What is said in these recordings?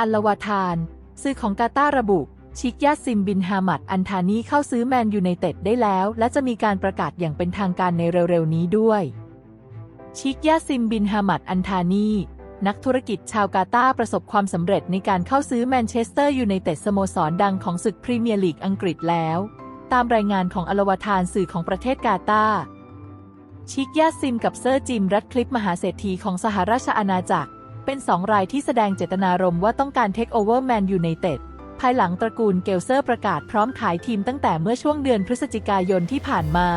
อัลลวาทานสื่อของกาตาร์ระบุ ชิกยาซิมบินฮามัดอันทานีเข้าซื้อแมนยูไนเต็ดได้แล้ว และจะมีการประกาศอย่างเป็นทางการในเร็วๆนี้ด้วย ชิกยาซิมบินฮามัดอันทานีนักธุรกิจชาวกาตาร์ประสบความสำเร็จในการเข้าซื้อแมนเชสเตอร์ยูไนเต็ดสโมสรดังของศึกพรีเมียร์ลีกอังกฤษแล้ว ตามรายงานของอัลวาทานสื่อของประเทศกาตาร์ชิกยาซิมกับเซอร์จิมรัดคลิปมหาเศรษฐีของสหราชอาณาจักร เป็นสองรายที่แสดงเจตนารมณ์ว่าต้องการเทคโอเวอร์แมนยูไนเต็ดภายหลังตระกูลเกลเซอร์ประกาศพร้อมขายทีมตั้งแต่เมื่อช่วงเดือนพฤศจิกายนที่ผ่านมา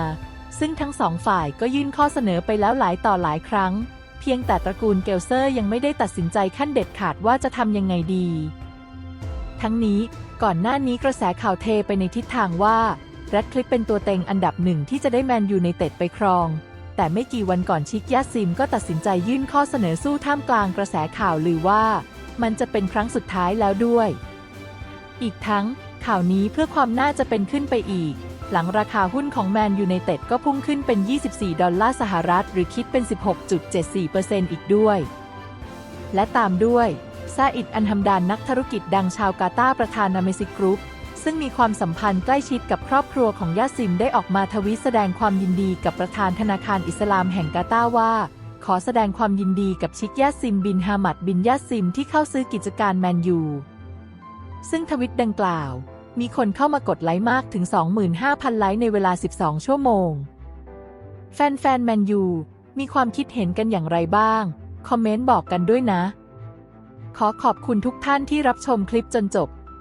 ซึ่งทั้งสองฝ่ายก็ยื่นข้อเสนอไปแล้วหลายต่อหลายครั้ง เพียงแต่ตระกูลเกลเซอร์ยังไม่ได้ตัดสินใจขั้นเด็ดขาดว่าจะทำยังไงดี ทั้งนี้ก่อนหน้านี้กระแสข่าวเทไปในทิศทางว่าแรดคลิปเป็นตัวเต็งอันดับหนึ่งที่จะได้แมนยูไนเต็ดไปครอง แต่ไม่กี่วันก่อนชิกยาซิมก็ตัดสินใจยื่นข้อเสนอสู้ท่ามกลางกระแสข่าวลือว่า มันจะเป็นครั้งสุดท้ายแล้วด้วย อีกทั้ง ข่าวนี้เพื่อความน่าจะเป็นขึ้นไปอีก หลังราคาหุ้นของแมนยูไนเต็ดก็พุ่งขึ้นเป็น 24 ดอลลาร์สหรัฐ หรือคิดเป็น 16.74%อีกด้วย และตามด้วยซาอิดอันฮัมดานนักธุรกิจดังชาวกาตาร์ประธานนาเมซิกรุ๊ป ซึ่งมีความสัมพันธ์ใกล้ชิดกับครอบครัวของยาซิมได้ออกมาทวีตแสดงความยินดีกับประธานธนาคารอิสลามแห่งกาตาร์ว่า ขอแสดงความยินดีกับชิกยาซิมบินฮามัดบินยาซิมที่เข้าซื้อกิจการแมนยู ซึ่งทวิตดังกล่าว มีคนเข้ามากดไลค์มากถึง 25,000 ไลค์ในเวลา 12 ชั่วโมง แฟนๆแมนยูมีความคิดเห็นกันอย่างไรบ้าง คอมเมนต์บอกกันด้วยนะ ขอขอบคุณทุกท่านที่รับชมคลิปจนจบ